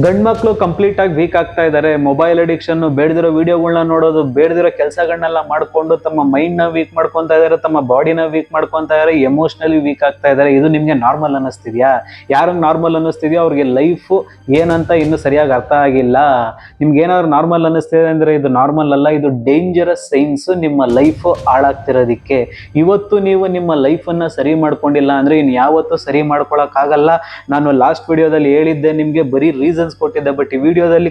ಗಂಡ್ ಮಕ್ಳು ಕಂಪ್ಲೀಟ್ ಆಗಿ ವೀಕ್ ಆಗ್ತಾ ಇದ್ದಾರೆ ಮೊಬೈಲ್ ಅಡಿಕ್ಷನ್ ಬೇಡದಿರೋ ವಿಡಿಯೋಗಳನ್ನ ನೋಡೋದು, ಬೇಡದಿರೋ ಕೆಲಸಗಳನ್ನೆಲ್ಲ ಮಾಡ್ಕೊಂಡು ತಮ್ಮ ಮೈಂಡ್ನ ವೀಕ್ ಮಾಡ್ಕೊಂತ ಇದಾರೆ, ತಮ್ಮ ಬಾಡಿನ ವೀಕ್ ಮಾಡ್ಕೊಂತ ಇದ್ದಾರೆ ಎಮೋಷನಲಿ ವೀಕ್ ಆಗ್ತಾ ಇದ್ದಾರೆ ಇದು ನಿಮ್ಗೆ ನಾರ್ಮಲ್ ಅನ್ನಿಸ್ತಿದ್ಯಾ? ಯಾರು ನಾರ್ಮಲ್ ಅನ್ನಿಸ್ತಿದ್ಯೋ ಅವ್ರಿಗೆ ಲೈಫ್ ಏನಂತ ಇನ್ನು ಸರಿಯಾಗಿ ಅರ್ಥ ಆಗಿಲ್ಲ. ನಿಮ್ಗೆ ಏನಾದ್ರು ನಾರ್ಮಲ್ ಅನ್ನಿಸ್ತಿದೆ ಅಂದ್ರೆ ಇದು ನಾರ್ಮಲ್ ಅಲ್ಲ, ಇದು ಡೇಂಜರಸ್ ಸೈನ್ಸ್ ನಿಮ್ಮ ಲೈಫ್ ಹಾಳಾಗ್ತಿರೋದಿಕ್ಕೆ. ಇವತ್ತು ನೀವು ನಿಮ್ಮ ಲೈಫನ್ನ ಸರಿ ಮಾಡ್ಕೊಂಡಿಲ್ಲ ಅಂದ್ರೆ ಇನ್ನು ಯಾವತ್ತೂ ಸರಿ ಮಾಡ್ಕೊಳಕ್ ಆಗಲ್ಲ ನಾನು ಲಾಸ್ಟ್ ವಿಡಿಯೋದಲ್ಲಿ ಹೇಳಿದ್ದೆ, ನಿಮ್ಗೆ ಬರೀ ರೀಸನ್ಸ್ ಕೊಟ್ಟಿದ್ದೆ ಬಟ್ ಈ ವಿಡಿಯೋದಲ್ಲಿ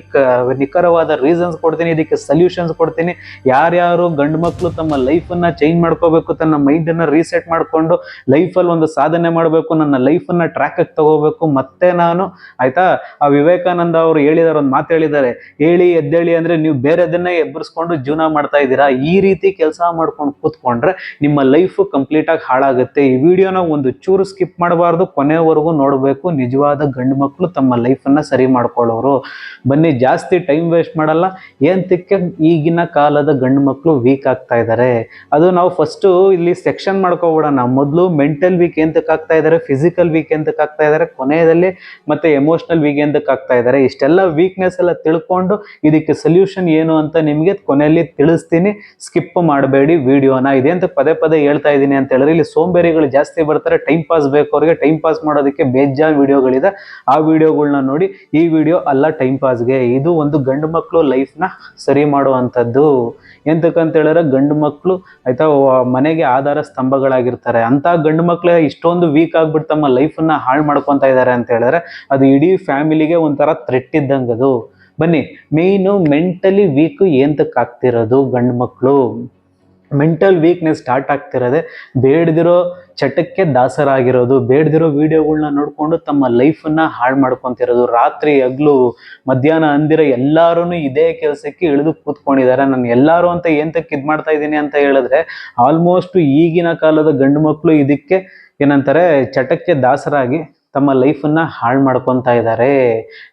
ನಿಖರವಾದ ರೀಸನ್ಸ್ ಕೊಡ್ತೀನಿ, ಇದಕ್ಕೆ ಸೊಲ್ಯೂಷನ್ಸ್ ಕೊಡ್ತೀನಿ. ಯಾರ್ಯಾರು ಗಂಡು ಮಕ್ಕಳು ತಮ್ಮ ಲೈಫನ್ನು ಚೇಂಜ್ ಮಾಡ್ಕೋಬೇಕು, ತನ್ನ ಮೈಂಡನ್ನು ರೀಸೆಟ್ ಮಾಡ್ಕೊಂಡು ಲೈಫಲ್ಲಿ ಒಂದು ಸಾಧನೆ ಮಾಡಬೇಕು, ನನ್ನ ಲೈಫನ್ನು ಟ್ರ್ಯಾಕಿಗೆ ತಗೋಬೇಕು, ಮತ್ತೆ ನಾನು, ಆಯಿತಾ? ಆ ವಿವೇಕಾನಂದ ಅವರು ಹೇಳಿದಾರೆ, ಒಂದು ಮಾತು ಹೇಳಿದ್ದಾರೆ ಹೇಳಿ, ಎದ್ದೇಳಿ ಅಂದ್ರೆ ನೀವು ಬೇರೆದನ್ನೇ ಎಬ್ಬರಿಸ್ಕೊಂಡು ಜೀವನ ಮಾಡ್ತಾ ಇದ್ದೀರಾ? ಈ ರೀತಿ ಕೆಲಸ ಮಾಡ್ಕೊಂಡು ಕೂತ್ಕೊಂಡ್ರೆ ನಿಮ್ಮ ಲೈಫ್ ಕಂಪ್ಲೀಟಾಗಿ ಹಾಳಾಗುತ್ತೆ. ಈ ವಿಡಿಯೋನ ಒಂದು ಚೂರು ಸ್ಕಿಪ್ ಮಾಡಬಾರ್ದು, ಕೊನೆವರೆಗೂ ನೋಡಬೇಕು, ನಿಜವಾದ ಗಂಡು ಮಕ್ಕಳು ತಮ್ಮ ಲೈಫನ್ನು ಸರಿ ಮಾಡ್ಕೊಳ್ಳೋರು. ಬನ್ನಿ, ಜಾಸ್ತಿ ಟೈಮ್ ವೇಸ್ಟ್ ಮಾಡಲ್ಲ. ಏಂತಕ್ಕೆ ಈಗಿನ ಕಾಲದ ಗಂಡು ಮಕ್ಕಳು ವೀಕ್ ಆಗ್ತಾ ಇದ್ದಾರೆ ಅದು ನಾವು ಫಸ್ಟು ಇಲ್ಲಿ ಸೆಕ್ಷನ್ ಮಾಡ್ಕೊಬಿಡೋಣ. ಮೊದಲು ಮೆಂಟಲ್ ವೀಕ್ ಎಂತಕ್ಕೆ ಆಗ್ತಾ ಇದ್ದಾರೆ ಫಿಸಿಕಲ್ ವೀಕ್ ಎಂತಕ್ಕೆ ಆಗ್ತಾ ಇದ್ದಾರೆ ಕೊನೆಯಲ್ಲಿ ಮತ್ತೆ ಎಮೋಷನಲ್ ವೀಕ್ ಎಂತಕ್ಕೆ ಆಗ್ತಾ ಇದ್ದಾರೆ ಇಷ್ಟೆಲ್ಲ ವೀಕ್ನೆಸ್ ಎಲ್ಲ ತಿಳ್ಕೊಂಡು ಇದಕ್ಕೆ ಸೊಲ್ಯೂಷನ್ ಏನು ಅಂತ ನಿಮಗೆ ಕೊನೆಯಲ್ಲಿ ತಿಳಿಸ್ತೀನಿ. ಸ್ಕಿಪ್ ಮಾಡಬೇಡಿ ವಿಡಿಯೋನ. ಇದೆಂತ ಪದೇ ಪದೇ ಹೇಳ್ತಾ ಇದ್ದೀನಿ ಅಂತ ಹೇಳಿದ್ರೆ ಇಲ್ಲಿ ಸೋಂಬೇರಿಗಳು ಜಾಸ್ತಿ ಬರ್ತಾರೆ. ಟೈಮ್ ಪಾಸ್ ಬೇಕು ಅವ್ರಿಗೆ. ಟೈಮ್ ಪಾಸ್ ಮಾಡೋದಕ್ಕೆ ಬೇಜಾನ್ ವಿಡಿಯೋಗಳಿದೆ ಆ ವಿಡಿಯೋಗಳನ್ನ ನೋಡಿ ಈ ವಿಡಿಯೋ ಅಲ್ಲ ಟೈಮ್ ಪಾಸ್ಗೆ ಇದು ಒಂದು ಗಂಡು ಮಕ್ಕಳು ಲೈಫ್ನ ಸರಿ ಮಾಡುವಂಥದ್ದು. ಎಂತಕ್ಕಂತ ಹೇಳಿದ್ರೆ ಗಂಡು ಮಕ್ಕಳು ಆಯ್ತಾ ಮನೆಗೆ ಆಧಾರ ಸ್ತಂಭಗಳಾಗಿರ್ತಾರೆ. ಅಂತ ಗಂಡು ಮಕ್ಕಳೇ ಇಷ್ಟೊಂದು ವೀಕ್ ಆಗ್ಬಿಟ್ಟು ತಮ್ಮ ಲೈಫನ್ನ ಹಾಳು ಮಾಡ್ಕೊತಾ ಇದ್ದಾರೆ ಅಂತ ಹೇಳಿದ್ರೆ ಅದು ಇಡೀ ಫ್ಯಾಮಿಲಿಗೆ ಒಂಥರ ಥ್ರೆಟ್ ಇದ್ದಂಗೆ ಅದು ಬನ್ನಿ ಮೇಯ್ನು ಮೆಂಟಲಿ ವೀಕು ಎಂತಕ್ಕಾಗ್ತಿರೋದು ಗಂಡು ಮಕ್ಕಳು ಮೆಂಟಲ್ ವೀಕ್ನೆಸ್ ಸ್ಟಾರ್ಟ್ ಆಗ್ತಿರೋದೆ. ಬೇಡದಿರೋ ಚಟಕ್ಕೆ ದಾಸರಾಗಿರೋದು, ಬೇಡದಿರೋ ವಿಡಿಯೋಗಳನ್ನ ನೋಡಿಕೊಂಡು ತಮ್ಮ ಲೈಫನ್ನ ಹಾಳು ಮಾಡ್ಕೊತಿರೋದು. ರಾತ್ರಿ ಹಗ್ಲು, ಮಧ್ಯಾಹ್ನ ಅಂದಿರೋ ಎಲ್ಲರೂ ಇದೇ ಕೆಲಸಕ್ಕೆ ಇಳಿದು ಕೂತ್ಕೊಂಡಿದ್ದಾರೆ. ನಾನು ಎಲ್ಲರೂ ಅಂತ ಏಂತಕ್ಕೆ ಇದು ಮಾಡ್ತಾ ಇದ್ದೀನಿ ಅಂತ ಹೇಳಿದ್ರೆ ಆಲ್ಮೋಸ್ಟ್ ಈಗಿನ ಕಾಲದ ಗಂಡು ಮಕ್ಕಳು ಇದಕ್ಕೆ ಏನಂತಾರೆ, ಚಟಕ್ಕೆ ದಾಸರಾಗಿ ತಮ್ಮ ಲೈಫನ್ನ ಹಾಳು ಮಾಡ್ಕೊತಾ ಇದ್ದಾರೆ.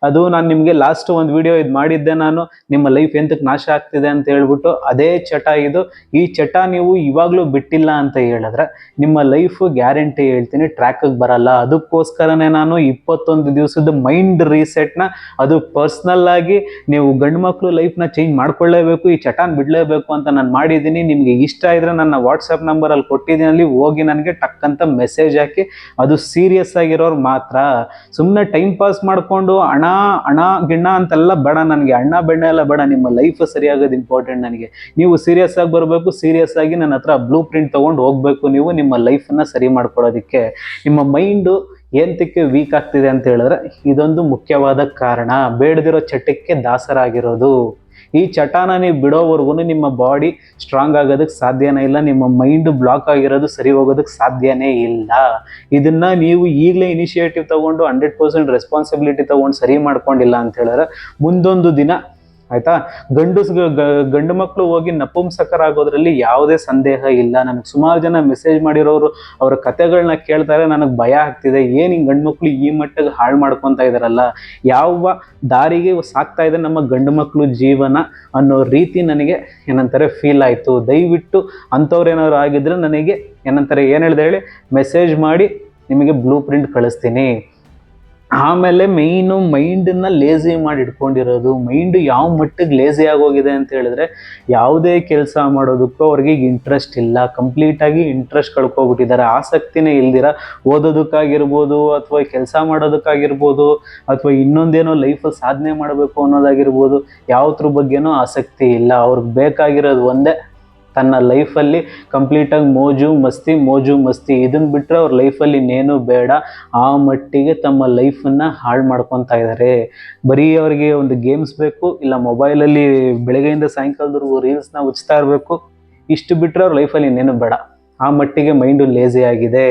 ಅದು ನಾನು ನಿಮಗೆ ಲಾಸ್ಟ್ ಒಂದು ವಿಡಿಯೋ ಇದು ಮಾಡಿದ್ದೆ ನಾನು. ನಿಮ್ಮ ಲೈಫ್ ಎಂತಕ್ಕೆ ನಾಶ ಆಗ್ತಿದೆ ಅಂತ ಹೇಳ್ಬಿಟ್ಟು ಅದೇ ಚಟ ಇದು. ಈ ಚಟ ನೀವು ಇವಾಗಲೂ ಬಿಟ್ಟಿಲ್ಲ ಅಂತ ಹೇಳಿದ್ರೆ ನಿಮ್ಮ ಲೈಫ್ ಗ್ಯಾರಂಟಿ ಹೇಳ್ತೀನಿ ಟ್ರ್ಯಾಕಿಗೆ ಬರಲ್ಲ. ಅದಕ್ಕೋಸ್ಕರನೇ ನಾನು ಇಪ್ಪತ್ತೊಂದು ದಿವಸದ ಮೈಂಡ್ ರೀಸೆಟ್ನ ಅದು ಪರ್ಸ್ನಲ್ ಆಗಿ ನೀವು ಗಂಡು ಮಕ್ಕಳು ಲೈಫ್ನ ಚೇಂಜ್ ಮಾಡ್ಕೊಳ್ಳೇಬೇಕು, ಈ ಚಟಾನ್ ಬಿಡಲೇಬೇಕು ಅಂತ ನಾನು ಮಾಡಿದ್ದೀನಿ. ನಿಮಗೆ ಇಷ್ಟ ಇದ್ದರೆ ನನ್ನ ವಾಟ್ಸಪ್ ನಂಬರಲ್ಲಿ ಕೊಟ್ಟಿದ್ದೀನಿ. ಅಲ್ಲಿ ಹೋಗಿ ನನಗೆ ಟಕ್ ಅಂತ ಮೆಸೇಜ್ ಹಾಕಿ. ಅದು ಸೀರಿಯಸ್ ಆಗಿರೋರು ಮಾತ್ರ. ಸುಮ್ಮನೆ ಟೈಮ್ ಪಾಸ್ ಮಾಡಿಕೊಂಡು ಹಣ ಹಣ ಗಿಣ್ಣ ಅಂತೆಲ್ಲ ಬೇಡ ನನಗೆ. ಅಣ್ಣ, ಬೆಣ್ಣ ಎಲ್ಲ ಬೇಡ. ನಿಮ್ಮ ಲೈಫ್ ಸರಿಯಾಗೋದು ಇಂಪಾರ್ಟೆಂಟ್ ನನಗೆ. ನೀವು ಸೀರಿಯಸ್ ಆಗಿ ಬರಬೇಕು ಸೀರಿಯಸ್ ಆಗಿ ನನ್ನ ಹತ್ರ ಬ್ಲೂ ಪ್ರಿಂಟ್ ತೊಗೊಂಡು ಹೋಗ್ಬೇಕು ನೀವು ನಿಮ್ಮ ಲೈಫನ್ನು ಸರಿ ಮಾಡ್ಕೊಳ್ಳೋದಕ್ಕೆ. ನಿಮ್ಮ ಮೈಂಡು ಏಂತಕ್ಕೆ ವೀಕ್ ಆಗ್ತಿದೆ ಅಂತ ಹೇಳಿದ್ರೆ ಇದೊಂದು ಮುಖ್ಯವಾದ ಕಾರಣ. ಬೇಡದಿರೋ ಚಟಕ್ಕೆ ದಾಸರಾಗಿರೋದು. ಈ ಚಟಾನ ನೀವು ಬಿಡೋವರೆಗೂ ನಿಮ್ಮ ಬಾಡಿ ಸ್ಟ್ರಾಂಗ್ ಆಗೋದಕ್ಕೆ ಸಾಧ್ಯನೇ ಇಲ್ಲ, ನಿಮ್ಮ ಮೈಂಡ್ ಬ್ಲಾಕ್ ಆಗಿರೋದು ಸರಿ ಹೋಗೋದಕ್ಕೆ ಸಾಧ್ಯನೇ ಇಲ್ಲ. ಇದನ್ನ ನೀವು ಈಗಲೇ ಇನಿಷಿಯೇಟಿವ್ ತಗೊಂಡು ಹಂಡ್ರೆಡ್ ಪರ್ಸೆಂಟ್ ರೆಸ್ಪಾನ್ಸಿಬಿಲಿಟಿ ತಗೊಂಡು ಸರಿ ಮಾಡ್ಕೊಂಡಿಲ್ಲ ಅಂತ ಹೇಳಿದ್ರೆ ಮುಂದೊಂದು ದಿನ ಆಯ್ತಾ? ಗಂಡು ಗಂಡು ಮಕ್ಕಳು ಹೋಗಿ ನಪುಂಸಕರಾಗೋದ್ರಲ್ಲಿ ಯಾವುದೇ ಸಂದೇಹ ಇಲ್ಲ. ನನಗೆ ಸುಮಾರು ಜನ ಮೆಸೇಜ್ ಮಾಡಿರೋರು ಅವರ ಕತೆಗಳನ್ನ ಕೇಳ್ತಾರೆ, ನನಗೆ ಭಯ ಆಗ್ತಿದೆ. ಏನು ಹಿಂಗೆ ಗಂಡು ಮಕ್ಕಳು ಈ ಮಟ್ಟಿಗೆ ಹಾಳು ಮಾಡ್ಕೊತಾ ಇದಾರಲ್ಲ? ಯಾವ ದಾರಿಗೆ ಸಾಕ್ತಾ ಇದೆ ನಮ್ಮ ಗಂಡು ಮಕ್ಕಳು ಜೀವನ ಅನ್ನೋ ರೀತಿ ನನಗೆ ಏನಂತಾರೆ ಫೀಲ್ ಆಯಿತು. ದಯವಿಟ್ಟು ಅಂಥವ್ರು ಏನಾದ್ರು ಆಗಿದ್ರೆ ನನಗೆ ಏನಂತಾರೆ, ಏನು ಹೇಳಿದೆ ಹೇಳಿ? ಮೆಸೇಜ್ ಮಾಡಿ ನಿಮಗೆ ಬ್ಲೂ ಪ್ರಿಂಟ್ ಕಳಿಸ್ತೀನಿ. ಆಮೇಲೆ ಮೈನು ಮೈಂಡನ್ನ ಲೇಜಿ ಮಾಡಿ ಇಟ್ಕೊಂಡಿರೋದು ಮೈಂಡ್ ಯಾವ ಮಟ್ಟಿಗೆ ಲೇಜಿ ಆಗೋಗಿದೆ ಅಂತ ಹೇಳಿದ್ರೆ, ಯಾವುದೇ ಕೆಲಸ ಮಾಡೋದಕ್ಕೂ ಅವ್ರಿಗೆ ಇಂಟ್ರೆಸ್ಟ್ ಇಲ್ಲ. ಕಂಪ್ಲೀಟಾಗಿ ಇಂಟ್ರೆಸ್ಟ್ ಕಳ್ಕೊಬಿಟ್ಟಿದ್ದಾರೆ. ಆಸಕ್ತಿನೇ ಇಲ್ದಿರ ಓದೋದಕ್ಕಾಗಿರ್ಬೋದು ಅಥವಾ ಕೆಲಸ ಮಾಡೋದಕ್ಕಾಗಿರ್ಬೋದು ಅಥವಾ ಇನ್ನೊಂದೇನೋ ಲೈಫಲ್ಲಿ ಸಾಧನೆ ಮಾಡಬೇಕು ಅನ್ನೋದಾಗಿರ್ಬೋದು, ಯಾವ್ದ್ರ ಬಗ್ಗೆನೂ ಆಸಕ್ತಿ ಇಲ್ಲ. ಅವ್ರಿಗೆ ಬೇಕಾಗಿರೋದು ಒಂದೇ ತನ್ನ ಲೈಫಲ್ಲಿ ಕಂಪ್ಲೀಟಾಗಿ ಮೋಜು ಮಸ್ತಿ ಮೋಜು ಮಸ್ತಿ ಇದನ್ನು ಬಿಟ್ಟರೆ ಅವ್ರ ಲೈಫಲ್ಲಿ ಇನ್ನೇನು ಬೇಡ. ಆ ಮಟ್ಟಿಗೆ ತಮ್ಮ ಲೈಫನ್ನು ಹಾಳು ಮಾಡ್ಕೊತಾ ಇದ್ದಾರೆ ಬರೀ ಅವರಿಗೆ ಒಂದು ಗೇಮ್ಸ್ ಬೇಕು, ಇಲ್ಲ ಮೊಬೈಲಲ್ಲಿ ಬೆಳಗ್ಗೆಯಿಂದ ಸಾಯಂಕಾಲದವರೆಗೂ ರೀಲ್ಸ್ನ ಉಚ್ತಾ ಇರಬೇಕು. ಇಷ್ಟು ಬಿಟ್ಟರೆ ಅವ್ರ ಲೈಫಲ್ಲಿ ಇನ್ನೇನು ಬೇಡ. ಆ ಮಟ್ಟಿಗೆ ಮೈಂಡು ಲೇಸಿ ಆಗಿದೆ.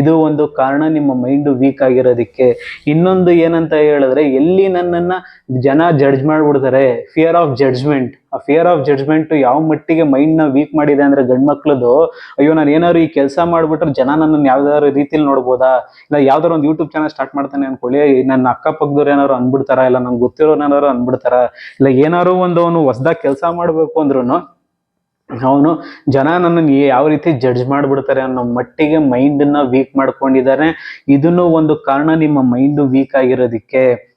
ಇದು ಒಂದು ಕಾರಣ ನಿಮ್ಮ ಮೈಂಡು ವೀಕ್ ಆಗಿರೋದಕ್ಕೆ. ಇನ್ನೊಂದು ಏನಂತ ಹೇಳಿದ್ರೆ, ಎಲ್ಲಿ ನನ್ನನ್ನು ಜನ ಜಡ್ಜ್ ಮಾಡಿಬಿಡ್ತಾರೆ ಫಿಯರ್ ಆಫ್ ಜಡ್ಜ್ಮೆಂಟ್ ಆ ಫಿಯರ್ ಆಫ್ ಜಡ್ಜ್ಮೆಂಟ್ ಯಾವ ಮಟ್ಟಿಗೆ ಮೈಂಡ್ನ ವೀಕ್ ಮಾಡಿದೆ ಅಂದ್ರೆ ಗಂಡು ಮಕ್ಳದು, ಅಯ್ಯೋ ನಾನು ಏನಾದ್ರು ಈ ಕೆಲಸ ಮಾಡ್ಬಿಟ್ರೆ ಜನ ನನ್ನನ್ನು ಯಾವ್ದಾದ್ರು ರೀತಿಲಿ ನೋಡ್ಬೋದಾ? ಇಲ್ಲ ಯಾವ್ದಾರು ಒಂದು ಯೂಟ್ಯೂಬ್ ಚಾನಲ್ ಸ್ಟಾರ್ಟ್ ಮಾಡ್ತಾನೆ ಅನ್ಕೊಳ್ಳಿ ನನ್ನ ಅಕ್ಕಪಕ್ಕದವ್ರು ಏನಾದ್ರು ಅಂದ್ಬಿಡ್ತಾರ? ಇಲ್ಲ ನಂಗೆ ಗೊತ್ತಿರೋರು ಏನಾದ್ರು ಅನ್ಬಿಡ್ತಾರ ಇಲ್ಲ ಏನಾರು ಒಂದು ಅವನು ಹೊಸ್ದಾಗಿ ಕೆಲಸ ಮಾಡಬೇಕು ಅಂದ್ರೂ ಅವನು, ಜನ ನನ್ನನ್ನು ಯಾವ ರೀತಿ ಜಡ್ಜ್ ಮಾಡಿಬಿಡ್ತಾರೆ ಅನ್ನೋ ಮಟ್ಟಿಗೆ ಮೈಂಡನ್ನ ವೀಕ್ ಮಾಡ್ಕೊಂಡಿದ್ದಾರೆ. ಇದನ್ನು ಒಂದು ಕಾರಣ ನಿಮ್ಮ ಮೈಂಡು ವೀಕ್ ಆಗಿರೋದಕ್ಕೆ.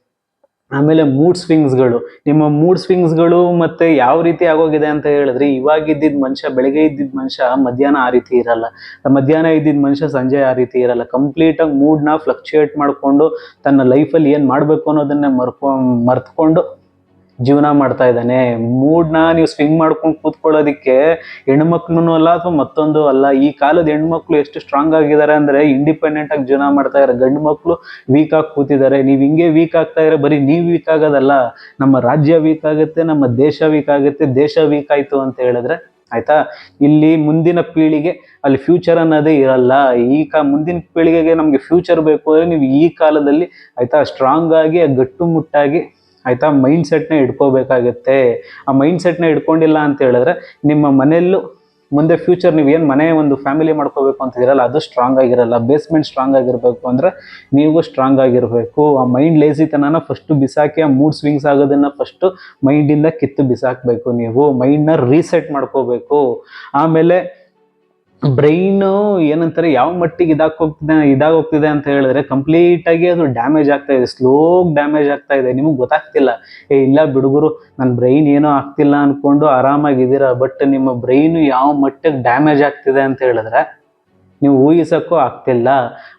ಆಮೇಲೆ ಮೂಡ್ ಸ್ವಿಂಗ್ಸ್ಗಳು ನಿಮ್ಮ ಮೂಡ್ ಸ್ವಿಂಗ್ಸ್ಗಳು ಮತ್ತೆ ಯಾವ ರೀತಿ ಆಗೋಗಿದೆ ಅಂತ ಹೇಳಿದ್ರೆ, ಇವಾಗ ಇದ್ದಿದ್ದ ಮನುಷ್ಯ, ಬೆಳಗ್ಗೆ ಇದ್ದಿದ್ದ ಮನುಷ್ಯ ಮಧ್ಯಾಹ್ನ ಆ ರೀತಿ ಇರಲ್ಲ. ಮಧ್ಯಾಹ್ನ ಇದ್ದಿದ್ದ ಮನುಷ್ಯ ಸಂಜೆ ಆ ರೀತಿ ಇರಲ್ಲ. ಕಂಪ್ಲೀಟ್ ಆಗಿ ಮೂಡ್ನ ಫ್ಲಕ್ಚುಯೇಟ್ ಮಾಡಿಕೊಂಡು ತನ್ನ ಲೈಫಲ್ಲಿ ಏನು ಮಾಡಬೇಕು ಅನ್ನೋದನ್ನ ಮರ್ಕೊ, ಮರ್ತ್ಕೊಂಡು ಜೀವನ ಮಾಡ್ತಾ ಇದ್ದಾನೆ. ಮೂಡ್ನ ನೀವು ಸ್ವಿಂಗ್ ಮಾಡ್ಕೊಂಡು ಕೂತ್ಕೊಳ್ಳೋದಿಕ್ಕೆ ಹೆಣ್ಮಕ್ಳು ಅಲ್ಲ ಅಥವಾ ಮತ್ತೊಂದು ಅಲ್ಲ, ಈ ಕಾಲದ ಹೆಣ್ಮಕ್ಳು ಎಷ್ಟು ಸ್ಟ್ರಾಂಗ್ ಆಗಿದ್ದಾರೆ ಅಂದ್ರೆ ಇಂಡಿಪೆಂಡೆಂಟ್ ಆಗಿ ಜೀವನ ಮಾಡ್ತಾ ಇದ್ದಾರೆ. ಗಂಡು ಮಕ್ಳು ವೀಕ್ ಆಗಿ ಕೂತಿದ್ದಾರೆ. ನೀವು ಹಿಂಗೆ ವೀಕ್ ಆಗ್ತಾ ಇದ್ರೆ ಬರೀ ನೀವು ವೀಕ್ ಆಗೋದಲ್ಲ, ನಮ್ಮ ರಾಜ್ಯ ವೀಕ್ ಆಗುತ್ತೆ, ನಮ್ಮ ದೇಶ ವೀಕ್ ಆಗುತ್ತೆ, ದೇಶ ವೀಕ್ ಆಯ್ತು ಅಂತ ಹೇಳಿದ್ರೆ ಆಯ್ತಾ? ಇಲ್ಲಿ ಮುಂದಿನ ಪೀಳಿಗೆ ಅಲ್ಲಿ ಫ್ಯೂಚರ್ ಅನ್ನೋದೇ ಇರಲ್ಲ. ಈ ಕಾ ಮುಂದಿನ ಪೀಳಿಗೆಗೆ ನಮಗೆ ಫ್ಯೂಚರ್ ಬೇಕು ಅಂದ್ರೆ ನೀವು ಈ ಕಾಲದಲ್ಲಿ ಆಯ್ತಾ ಸ್ಟ್ರಾಂಗ್ ಆಗಿ, ಗಟ್ಟುಮುಟ್ಟಾಗಿ ಆಯ್ತಾ? ಮೈಂಡ್ ಸೆಟ್ನ ಇಟ್ಕೋಬೇಕಾಗುತ್ತೆ. ಆ ಮೈಂಡ್ ಸೆಟ್ನ ಇಟ್ಕೊಂಡಿಲ್ಲ ಅಂತ ಹೇಳಿದ್ರೆ ನಿಮ್ಮ ಮನೆಯಲ್ಲೂ ಮುಂದೆ ಫ್ಯೂಚರ್ ನೀವು ಏನು ಮನೆ ಒಂದು ಫ್ಯಾಮಿಲಿ ಮಾಡ್ಕೋಬೇಕು ಅಂತಿದ್ದೀರಲ್ಲ ಅದು ಸ್ಟ್ರಾಂಗ್ ಆಗಿರಲ್ಲ. ಬೇಸ್ಮೆಂಟ್ ಸ್ಟ್ರಾಂಗ್ ಆಗಿರಬೇಕು ಅಂದ್ರೆ ನೀವು ಸ್ಟ್ರಾಂಗ್ ಆಗಿರಬೇಕು. ಆ ಮೈಂಡ್ ಲೇಸಿತನನ ಫಸ್ಟು ಬಿಸಾಕಿ, ಆ ಮೂಡ್ ಸ್ವಿಂಗ್ಸ್ ಆಗೋದನ್ನು ಫಸ್ಟು ಮೈಂಡಿಂದ ಕಿತ್ತು ಬಿಸಾಕಬೇಕು ನೀವು. ಮೈಂಡನ್ನ ರೀಸೆಟ್ ಮಾಡ್ಕೋಬೇಕು. ಆಮೇಲೆ ಬ್ರೈನು ಏನಂತಾರೆ, ಯಾವ ಮಟ್ಟಿಗೆ ಇದಾಗ ಹೋಗ್ತಿದೆ ಇದಾಗ ಹೋಗ್ತಿದೆ ಅಂತ ಹೇಳಿದ್ರೆ ಕಂಪ್ಲೀಟ್ ಆಗಿ ಅದು ಡ್ಯಾಮೇಜ್ ಆಗ್ತಾ ಇದೆ, ಸ್ಲೋ ಡ್ಯಾಮೇಜ್ ಆಗ್ತಾ ಇದೆ. ನಿಮಗೆ ಗೊತ್ತಾಗ್ತಿಲ್ಲ. ಏ, ಇಲ್ಲ ಬಿಡುಗರು ನನ್ನ ಬ್ರೈನ್ ಏನೋ ಆಗ್ತಿಲ್ಲ ಅನ್ಕೊಂಡು ಆರಾಮಾಗಿದ್ದೀರಾ, ಬಟ್ ನಿಮ್ಮ ಬ್ರೈನು ಯಾವ ಮಟ್ಟಿಗೆ ಡ್ಯಾಮೇಜ್ ಆಗ್ತಿದೆ ಅಂತ ಹೇಳಿದ್ರೆ ನೀವು ಊಹಿಸಕ್ಕೂ ಆಗ್ತಿಲ್ಲ.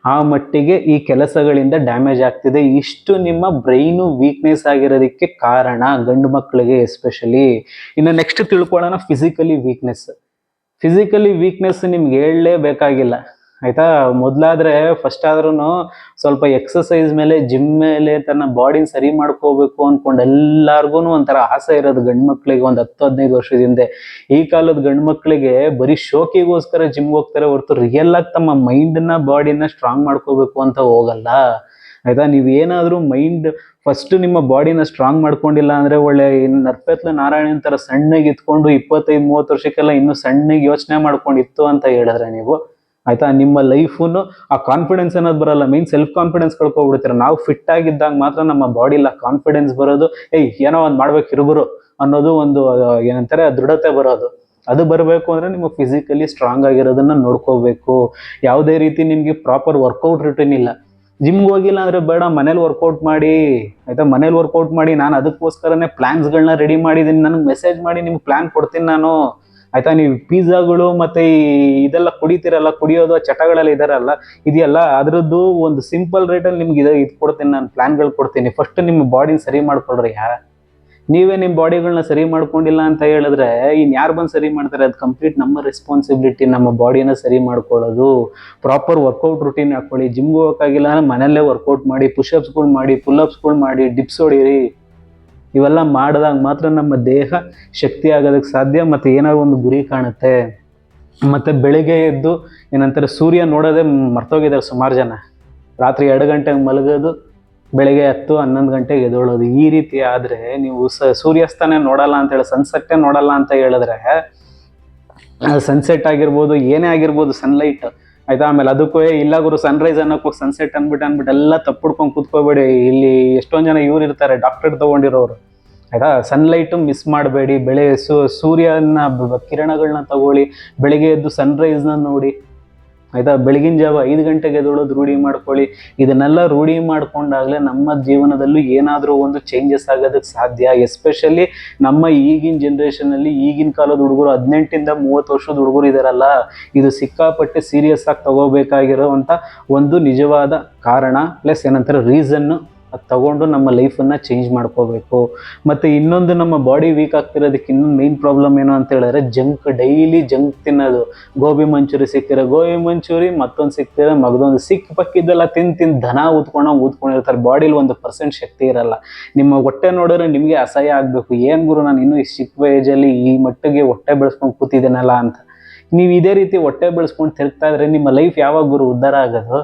ಆ ಮಟ್ಟಿಗೆ ಈ ಕೆಲಸಗಳಿಂದ ಡ್ಯಾಮೇಜ್ ಆಗ್ತಿದೆ. ಇಷ್ಟು ನಿಮ್ಮ ಬ್ರೈನು ವೀಕ್ನೆಸ್ ಆಗಿರೋದಕ್ಕೆ ಕಾರಣ ಗಂಡು ಮಕ್ಕಳಿಗೆ ಎಸ್ಪೆಷಲಿ. ಇನ್ನು ನೆಕ್ಸ್ಟ್ ತಿಳ್ಕೊಳ್ಳೋಣ ಫಿಸಿಕಲಿ ವೀಕ್ನೆಸ್. ಫಿಸಿಕಲಿ ವೀಕ್ನೆಸ್ ನಿಮ್ಗೆ ಹೇಳಲೇಬೇಕಾಗಿಲ್ಲ. ಆಯಿತಾ? ಮೊದಲಾದ್ರೆ ಫಸ್ಟ್ ಆದ್ರೂ ಸ್ವಲ್ಪ ಎಕ್ಸಸೈಸ್ ಮೇಲೆ ಜಿಮ್ ಮೇಲೆ ತನ್ನ ಬಾಡಿನ ಸರಿ ಮಾಡ್ಕೋಬೇಕು ಅಂದ್ಕೊಂಡು ಎಲ್ಲಾರ್ಗು ಒಂಥರ ಆಸೆ ಇರೋದು ಗಂಡು ಮಕ್ಳಿಗೆ ಒಂದು ಹತ್ತು, ಹದಿನೈದು ವರ್ಷದ ಹಿಂದೆ. ಈ ಕಾಲದ ಗಂಡು ಮಕ್ಳಿಗೆ ಬರೀ ಶೋಕಿಗೋಸ್ಕರ ಜಿಮ್ಗೆ ಹೋಗ್ತಾರೆ ಹೊರತು ರಿಯಲ್ ಆಗಿ ತಮ್ಮ ಮೈಂಡನ್ನ ಬಾಡಿನ ಸ್ಟ್ರಾಂಗ್ ಮಾಡ್ಕೋಬೇಕು ಅಂತ ಹೋಗಲ್ಲ. ಆಯಿತಾ? ನೀವು ಏನಾದರೂ ಮೈಂಡ್ ಫಸ್ಟ್ ನಿಮ್ಮ ಬಾಡಿನ ಸ್ಟ್ರಾಂಗ್ ಮಾಡ್ಕೊಂಡಿಲ್ಲ ಅಂದ್ರೆ ಒಳ್ಳೆ ನರ್ಪೆತ್ಲ ನಾರಾಯಣನ್ ತರ ಸಣ್ಣಗೆ ಇತ್ಕೊಂಡು ಇಪ್ಪತ್ತೈದು, ಮೂವತ್ತು ವರ್ಷಕ್ಕೆಲ್ಲ ಇನ್ನೂ ಸಣ್ಣಗೆ ಯೋಚನೆ ಮಾಡ್ಕೊಂಡಿತ್ತು ಅಂತ ಹೇಳಿದ್ರೆ ನೀವು, ಆಯ್ತಾ? ನಿಮ್ಮ ಲೈಫುನು ಆ ಕಾನ್ಫಿಡೆನ್ಸ್ ಅನ್ನೋದು ಬರಲ್ಲ. ಮೀನ್ ಸೆಲ್ಫ್ ಕಾನ್ಫಿಡೆನ್ಸ್ ಕಳ್ಕೊಬಿಡ್ತೀರ. ನಾವು ಫಿಟ್ ಆಗಿದ್ದಾಗ ಮಾತ್ರ ನಮ್ಮ ಬಾಡಿಲ್ಲ ಕಾನ್ಫಿಡೆನ್ಸ್ ಬರೋದು, ಏಯ್, ಏನೋ ಒಂದು ಮಾಡ್ಬೇಕು ಇರುಬರು ಅನ್ನೋದು ಒಂದು ಏನಂತಾರೆ, ದೃಢತೆ ಬರೋದು. ಅದು ಬರಬೇಕು ಅಂದ್ರೆ ನಿಮ್ಮ ಫಿಸಿಕಲಿ ಸ್ಟ್ರಾಂಗ್ ಆಗಿರೋದನ್ನ ನೋಡ್ಕೋಬೇಕು. ಯಾವುದೇ ರೀತಿ ನಿಮ್ಗೆ ಪ್ರಾಪರ್ ವರ್ಕೌಟ್ ರುಟೀನ್ ಇಲ್ಲ. ಜಿಮ್ಗೆ ಹೋಗಿಲ್ಲ ಅಂದ್ರೆ ಬೇಡ, ಮನೇಲಿ ವರ್ಕೌಟ್ ಮಾಡಿ. ಆಯ್ತಾ? ಮನೇಲಿ ವರ್ಕೌಟ್ ಮಾಡಿ, ನಾನು ಅದಕ್ಕೋಸ್ಕರನೇ ಪ್ಲ್ಯಾನ್ಸ್ಗಳನ್ನ ರೆಡಿ ಮಾಡಿದ್ದೀನಿ ನನಗೆ ಮೆಸೇಜ್ ಮಾಡಿ, ನಿಮ್ಗೆ ಪ್ಲ್ಯಾನ್ ಕೊಡ್ತೀನಿ ನಾನು. ಆಯ್ತಾ? ನೀವು ಪಿಜ್ಜಾಗಳು ಮತ್ತೆ ಈ ಇದೆಲ್ಲ ಕುಡಿತೀರಲ್ಲ, ಕುಡಿಯೋದು, ಚಟಗಳೆಲ್ಲ ಇದಾರಲ್ಲ, ಇದೆಯಲ್ಲ, ಅದರದ್ದು ಒಂದು ಸಿಂಪಲ್ ರೇಟಲ್ಲಿ ನಿಮ್ಗೆ ಇದು ಇದು ಕೊಡ್ತೀನಿ, ನಾನು ಪ್ಲಾನ್ಗಳು ಕೊಡ್ತೀನಿ. ಫಸ್ಟ್ ನಿಮ್ಮ ಬಾಡಿನ ಸರಿ ಮಾಡ್ಕೊಳ್ರಿ ಯಾ ನೀವೇ ನಿಮ್ಮ ಬಾಡಿಗಳನ್ನ ಸರಿ ಮಾಡ್ಕೊಂಡಿಲ್ಲ ಅಂತ ಹೇಳಿದ್ರೆ, ಇನ್ ಯಾರು ಬಂದು ಸರಿ ಮಾಡ್ತಾರೆ? ಅದು ಕಂಪ್ಲೀಟ್ ನಮ್ಮ ರೆಸ್ಪಾನ್ಸಿಬಿಲಿಟಿ ನಮ್ಮ ಬಾಡಿನ ಸರಿ ಮಾಡ್ಕೊಳ್ಳೋದು. ಪ್ರಾಪರ್ ವರ್ಕೌಟ್ ರುಟೀನ್ ಹಾಕೊಳ್ಳಿ ಜಿಮ್ಗೆ ಹೋಗೋಕ್ಕಾಗಿಲ್ಲ ಅಂದ್ರೆ ಮನೆಯಲ್ಲೇ ವರ್ಕೌಟ್ ಮಾಡಿ ಪುಷಪ್ಸ್ಗಳು ಮಾಡಿ ಪುಲ್ಅಪ್ಸ್ಗಳು ಮಾಡಿ ಡಿಪ್ಸ್ ಹೊಡೀರಿ. ಇವೆಲ್ಲ ಮಾಡಿದಾಗ ಮಾತ್ರ ನಮ್ಮ ದೇಹ ಶಕ್ತಿ ಆಗೋದಕ್ಕೆ ಸಾಧ್ಯ ಮತ್ತು ಏನಾದ್ರು ಒಂದು ಗುರಿ ಕಾಣುತ್ತೆ. ಮತ್ತು ಬೆಳಿಗ್ಗೆ ಎದ್ದು ಏನಂತಾರೆ, ಸೂರ್ಯ ನೋಡೋದೇ ಮರ್ತೋಗಿದ್ದಾರೆ ಸುಮಾರು ಜನ. ರಾತ್ರಿ ಎರಡು ಗಂಟೆಗೆ ಮಲಗೋದು ಬೆಳಿಗ್ಗೆ ಹತ್ತು ಹನ್ನೊಂದು ಗಂಟೆಗೆ ಎದ್ದೇಳೋದು ಈ ರೀತಿ ಆದರೆ ನೀವು ಸ ಸೂರ್ಯಾಸ್ತನೇ ನೋಡಲ್ಲ ಅಂತ ಹೇಳಿ, ಸನ್ಸೆಟ್ಟೇ ನೋಡಲ್ಲ ಅಂತ ಹೇಳಿದ್ರೆ ಸನ್ಸೆಟ್ ಆಗಿರ್ಬೋದು, ಏನೇ ಆಗಿರ್ಬೋದು ಸನ್ಲೈಟ್ ಆಯ್ತಾ? ಆಮೇಲೆ ಅದಕ್ಕೂ ಇಲ್ಲ ಗುರು ಸನ್ರೈಸ್ ಅನ್ನೋಕ್ಕೂ ಸನ್ಸೆಟ್ ಅನ್ಬಿಟ್ಟು ಅನ್ಬಿಟ್ಟು ಎಲ್ಲ ತಪ್ಪುಡ್ಕೊಂಡು ಕೂತ್ಕೋಬೇಡಿ. ಇಲ್ಲಿ ಎಷ್ಟೊಂದು ಜನ ಇವ್ರು ಇರ್ತಾರೆ ಡಾಕ್ಟರ್ ತೊಗೊಂಡಿರೋರು. ಆಯ್ತಾ? ಸನ್ಲೈಟು ಮಿಸ್ ಮಾಡಬೇಡಿ. ಬೆಳೆ ಸೂರ್ಯನ ಕಿರಣಗಳನ್ನ ತಗೊಳ್ಳಿ. ಬೆಳಿಗ್ಗೆ ಎದ್ದು ಸನ್ರೈಸ್ನ ನೋಡಿ. ಆಯ್ತಾ? ಬೆಳಗಿನ ಜಾವ ಐದು ಗಂಟೆಗೆ ಎದ್ದೇಳೋದು ರೂಢಿ ಮಾಡ್ಕೊಳ್ಳಿ. ಇದನ್ನೆಲ್ಲ ರೂಢಿ ಮಾಡ್ಕೊಂಡಾಗಲೇ ನಮ್ಮ ಜೀವನದಲ್ಲೂ ಏನಾದರೂ ಒಂದು ಚೇಂಜಸ್ ಆಗೋದಕ್ಕೆ ಸಾಧ್ಯ. ಎಸ್ಪೆಷಲಿ ನಮ್ಮ ಈಗಿನ ಜನ್ರೇಷನಲ್ಲಿ ಈಗಿನ ಕಾಲದ ಹುಡುಗರು, ಹದಿನೆಂಟಿಂದ ಮೂವತ್ತು ವರ್ಷದ ಹುಡುಗರು ಇದಾರಲ್ಲ, ಇದು ಸಿಕ್ಕಾಪಟ್ಟೆ ಸೀರಿಯಸ್ ಆಗಿ ತಗೋಬೇಕಾಗಿರೋವಂಥ ಒಂದು ನಿಜವಾದ ಕಾರಣ ಪ್ಲಸ್ ಏನಂತಾರೆ ರೀಸನ್ನು ಅದು ತಗೊಂಡು ನಮ್ಮ ಲೈಫನ್ನು ಚೇಂಜ್ ಮಾಡ್ಕೋಬೇಕು. ಮತ್ತು ಇನ್ನೊಂದು ನಮ್ಮ ಬಾಡಿ ವೀಕ್ ಆಗ್ತಿರೋದಕ್ಕೆ ಇನ್ನೊಂದು ಮೇನ್ ಪ್ರಾಬ್ಲಮ್ ಏನು ಅಂತ ಹೇಳಿದ್ರೆ ಜಂಕ್ ಡೈಲಿ ಜಂಕ್ ತಿನ್ನೋದು. ಗೋಬಿ ಮಂಚೂರಿ ಸಿಕ್ಕಿರೋ ಗೋಬಿ ಮಂಚೂರಿ, ಮತ್ತೊಂದು ಸಿಕ್ತಿರೋ ಮಗದೊಂದು ಸಿಕ್ಕ ಪಕ್ಕಿದ್ದೆಲ್ಲ ತಿಂದು ತಿಂದು ದನ ಊದ್ಕೊಂಡು ಊದ್ಕೊಂಡಿರ್ತಾರೆ. ಬಾಡಿಲಿ ಒಂದು ಪರ್ಸೆಂಟ್ ಶಕ್ತಿ ಇರಲ್ಲ. ನಿಮ್ಮ ಹೊಟ್ಟೆ ನೋಡಿದ್ರೆ ನಿಮಗೆ ಅಸಹ್ಯ ಆಗಬೇಕು. ಏನು ಗುರು, ನಾನು ಇನ್ನೂ ಈ ಚಿಕ್ಕ ಏಜಲ್ಲಿ ಈ ಮಟ್ಟಿಗೆ ಹೊಟ್ಟೆ ಬೆಳೆಸ್ಕೊಂಡು ಕೂತಿದ್ದೀನಲ್ಲ ಅಂತ. ನೀವು ಇದೇ ರೀತಿ ಹೊಟ್ಟೆ ಬೆಳೆಸ್ಕೊಂಡು ತಿರುಗ್ತಾ ಇದ್ರೆ ನಿಮ್ಮ ಲೈಫ್ ಯಾವಾಗ ಗುರು ಉದ್ಧಾರ ಆಗೋದು?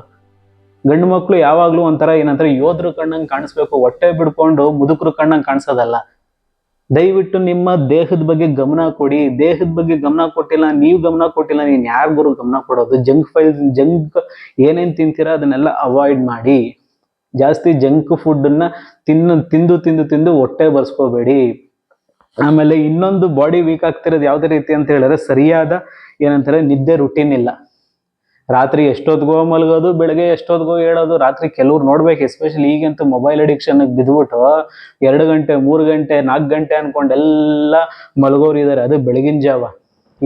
ಗಂಡು ಮಕ್ಕಳು ಯಾವಾಗಲೂ ಒಂಥರ ಏನಂತಾರೆ ಯೋಧರು ಕಣ್ಣಂಗೆ ಕಾಣಿಸ್ಬೇಕು, ಹೊಟ್ಟೆ ಬಿಡ್ಕೊಂಡು ಮುದುಕರು ಕಣ್ಣಂಗೆ ಕಾಣಿಸೋದಲ್ಲ. ದಯವಿಟ್ಟು ನಿಮ್ಮ ದೇಹದ ಬಗ್ಗೆ ಗಮನ ಕೊಡಿ. ದೇಹದ ಬಗ್ಗೆ ಗಮನ ಕೊಟ್ಟಿಲ್ಲ, ನೀವು ಗಮನ ಕೊಟ್ಟಿಲ್ಲ, ನೀನ್ ಯಾರಿಗೂ ಗಮನ ಕೊಡೋದು? ಜಂಕ್ ಫೈಲ್ ಜಂಕ್ ಏನೇನ್ ತಿಂತೀರಾ ಅದನ್ನೆಲ್ಲ ಅವಾಯ್ಡ್ ಮಾಡಿ. ಜಾಸ್ತಿ ಜಂಕ್ ಫುಡ್ಡನ್ನ ತಿನ್ನು, ತಿಂದು ತಿಂದು ತಿಂದು ಹೊಟ್ಟೆ ಬರ್ಸ್ಕೋಬೇಡಿ. ಆಮೇಲೆ ಇನ್ನೊಂದು ಬಾಡಿ ವೀಕ್ ಆಗ್ತಿರೋದು ಯಾವುದೇ ರೀತಿ ಅಂತ ಹೇಳಿದ್ರೆ ಸರಿಯಾದ ಏನಂತಾರೆ, ನಿದ್ದೆ ರುಟೀನ್ ಇಲ್ಲ. ರಾತ್ರಿ ಎಷ್ಟೊತ್ತಿಗೋ ಮಲಗೋದು, ಬೆಳಗ್ಗೆ ಎಷ್ಟೊತ್ತಿಗೋ ಹೇಳೋದು ರಾತ್ರಿ ಕೆಲವ್ರು ನೋಡ್ಬೇಕು ಎಸ್ಪೆಷಲಿ ಈಗಂತೂ ಮೊಬೈಲ್ ಅಡಿಕ್ಷನ್ ಬಿದ್ಬಿಟ್ಟು ಎರಡು ಗಂಟೆ, ಮೂರು ಗಂಟೆ, ನಾಲ್ಕು ಗಂಟೆ ಅನ್ಕೊಂಡು ಎಲ್ಲ ಮಲಗೋರು ಇದ್ದಾರೆ ಅದು ಬೆಳಗಿನ ಜಾವ.